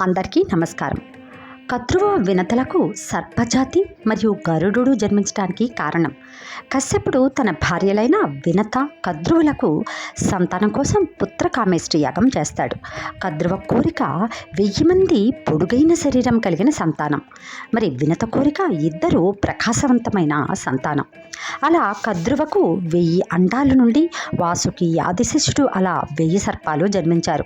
అందరికీ నమస్కారం. కద్రువ వినతలకు సర్పజాతి మరియు గరుడు జన్మించడానికి కారణం. కశ్యపుడు తన భార్యలైన వినత కద్రువులకు సంతానం కోసం పుత్రకామేష్టి యాగం చేస్తాడు. కద్రువ కోరిక వెయ్యి మంది పొడుగైన శరీరం కలిగిన సంతానం. మరి వినత కోరిక ఇద్దరు ప్రకాశవంతమైన సంతానం. అలా కద్రువకు వెయ్యి అండాల నుండి వాసుకి ఆదిశిష్యుడు అలా వెయ్యి సర్పాలు జన్మించారు.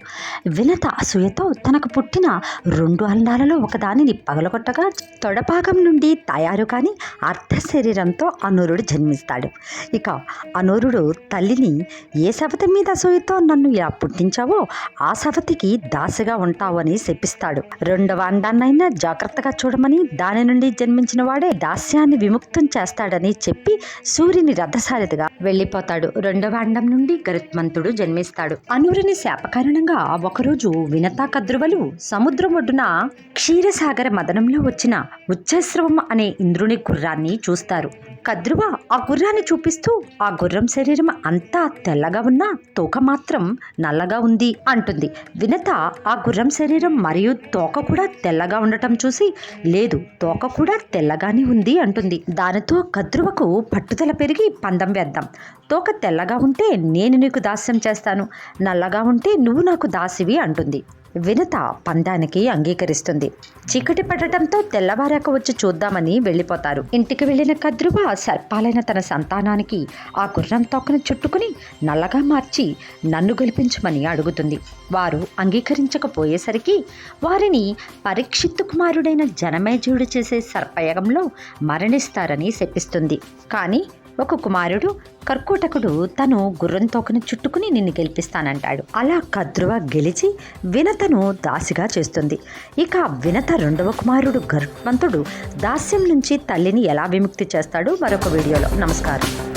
వినత అసూయతో తనకు పుట్టిన రెండు అండాలలో ఒకదానిని పగలగొట్టగా తొడభాగం నుండి తయారు కాని అర్ధ శరీరంతో అనూరుడు జన్మిస్తాడు. ఇక అనూరుడు తల్లిని ఏ సవతి మీద సూయితో నన్ను ఇలా పుట్టించావో ఆ సవతికి దాసిగా ఉంటావు అని శపిస్తాడు. రెండవ అండాన్నైనా జాగ్రత్తగా చూడమని దాని నుండి జన్మించిన వాడే దాస్యాన్ని విముక్తం చేస్తాడని చెప్పి సూర్యుని రథసారిదిగా వెళ్ళిపోతాడు. రెండవ అండం నుండి గరుత్మంతుడు జన్మిస్తాడు. అనూరుని శాప కారణంగా ఒకరోజు వినతా కద్రువలు సముద్రం ఒడ్డున క్షీరసాగర మదనంలో వచ్చిన ఉచ్చస్రవం అనే ఇంద్రుని గుర్రాన్ని చూస్తారు. కద్రువ ఆ గుర్రాన్ని చూపిస్తూ ఆ గుర్రం శరీరం అంతా తెల్లగా ఉన్నా తోక మాత్రం నల్లగా ఉంది అంటుంది. వినత ఆ గుర్రం శరీరం మరియు తోక కూడా తెల్లగా ఉండటం చూసి లేదు తోక కూడా తెల్లగానే ఉంది అంటుంది. దానితో కద్రువకు పట్టుదల పెరిగి పందం వేద్దాం. తోక తెల్లగా ఉంటే నేను నీకు దాస్యం చేస్తాను. నల్లగా ఉంటే నువ్వు నాకు దాసివి అంటుంది. వినత పందానికి అంగీకరిస్తుంది. చీకటి పడటంతో తెల్లవారాక వచ్చి చూద్దామని వెళ్ళిపోతారు. ఇంటికి వెళ్ళిన కద్రువ సర్పాలైన తన సంతానానికి ఆ గుర్రం తోకను చుట్టుకుని నల్లగా మార్చి నన్ను గెలిపించమని అడుగుతుంది. వారు అంగీకరించకపోయేసరికి వారిని పరీక్షిత్తు కుమారుడైన జనమేజయుడు చేసే సర్పయగంలో మరణిస్తారని శపిస్తుంది. కానీ ఒక కుమారుడు కర్కోటకుడు తను గుర్రం తోకను చుట్టుకుని నిన్ను గెలిపిస్తానంటాడు. అలా కద్రువ గెలిచి వినతను దాసిగా చేస్తుంది. ఇక వినత రెండవ కుమారుడు గర్వంతుడు దాస్యం నుంచి తల్లిని ఎలా విముక్తి చేస్తాడో? మరొక వీడియోలో. నమస్కారం.